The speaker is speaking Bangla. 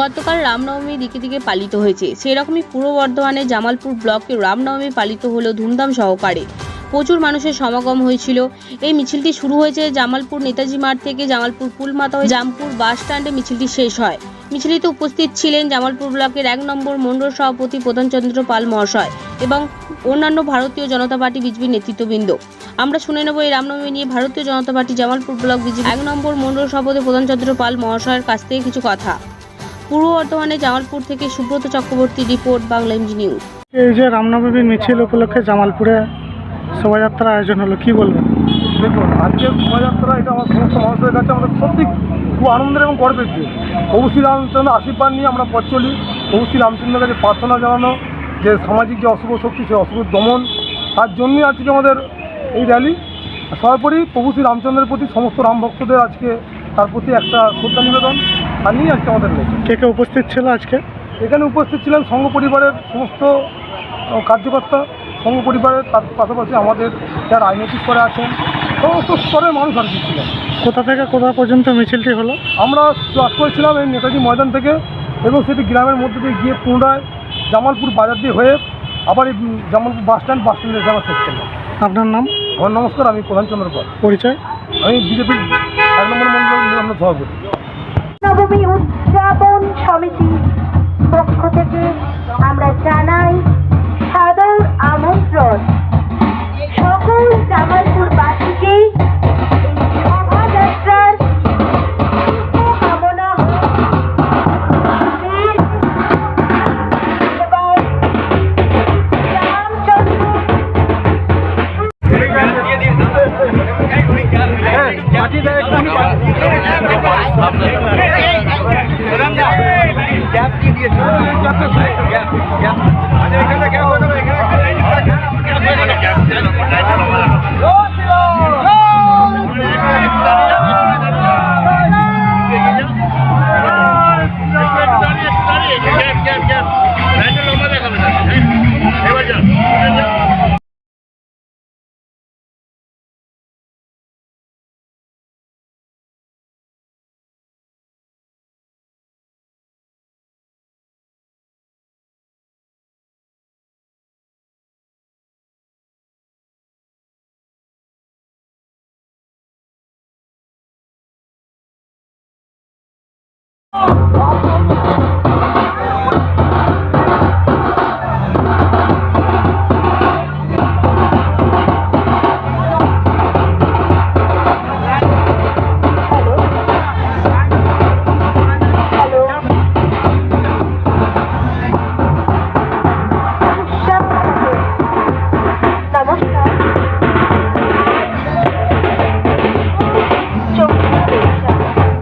গতকাল রামনবমী দিকে দিকে পালিত হয়েছে। সেরকমই পূর্ব বর্ধমানের জামালপুর ব্লকে রামনবমী পালিত হলো ধুমধাম সহকারে প্রচুর মানুষের সমাগম হয়েছিল। এই মিছিলটি শুরু হয়েছে জামালপুর নেতাজি মাঠ থেকে জামালপুর পুলমাতা হয়ে জামপুর বাস স্ট্যান্ডে মিছিলটি শেষ হয়। মিছিলটিতে উপস্থিত ছিলেন জামালপুর ব্লকের এক নম্বর মণ্ডল সভাপতি প্রধানচন্দ্র পাল মহাশয় এবং অন্যান্য ভারতীয় জনতা পার্টি বিজেপির নেতৃত্ববৃন্দ। আমরা শুনে নেব এই রামনবমী নিয়ে Bharatiya Janata party Jamalpur block BJP এক নম্বর মণ্ডল সভাপতি প্রধানচন্দ্র পাল মহাশয়ের কাছ থেকে কিছু কথা। পূর্ব বর্ধমানে জামালপুর থেকে Subrata Chakraborty report Bangla MG news. এই যে রামনবমীর মিছিল উপলক্ষে জামালপুরে শোভাযাত্রা আয়োজন হলো কি বলবেন? দেখুন আজকের শোভাযাত্রা এটা আমার সমস্ত মানুষের কাছে আমাদের সত্যি খুব আনন্দের এবং গর্বের দিন প্রভু শ্রী রামচন্দ্র আশীর্বাদ নিয়ে আমরা পথ চলি। প্রভু শ্রী রামচন্দ্রের কাছে প্রার্থনা জানানো যে সামাজিক যে অশুভ শক্তি সেই অশুভ দমন তার জন্যই আজকে আমাদের এই র্যালি। সর্বোপরি প্রভু শ্রী রামচন্দ্রের প্রতি সমস্ত রাম ভক্তদের আজকে তার প্রতি একটা শ্রদ্ধা নিবেদন। নিয়ে আজকে আমাদের কে কে উপস্থিত ছিল আজকে? এখানে উপস্থিত ছিলেন সংঘ পরিবারের সমস্ত কার্যকর্তা সংঘ পরিবারের তার পাশাপাশি আমাদের যারা রাজনৈতিক স্তরে আছেন সমস্ত স্তরের মানুষ আর কি ছিলেন। কোথা থেকে কোথা পর্যন্ত মিছিলটি হলো? আমরা ক্লাস করেছিলাম এই নেতাজি ময়দান থেকে এবং সেটি গ্রামের মধ্যে দিয়ে গিয়ে পুনরায় জামালপুর বাজার দিয়ে হয়ে আবার এই জামালপুর বাস স্ট্যান্ড বাস স্ট্যান্ডে যাওয়া শেষ করলাম। আপনার নাম? আমার নমস্কার আমি প্রধানচন্দ্র পাল পরিচয়? আমি বিজেপির এক নম্বর মন্ডল নিরান্ন সভাপতি। নবমী উদযাপন সমিতি বাকি Oh, oh, oh, oh.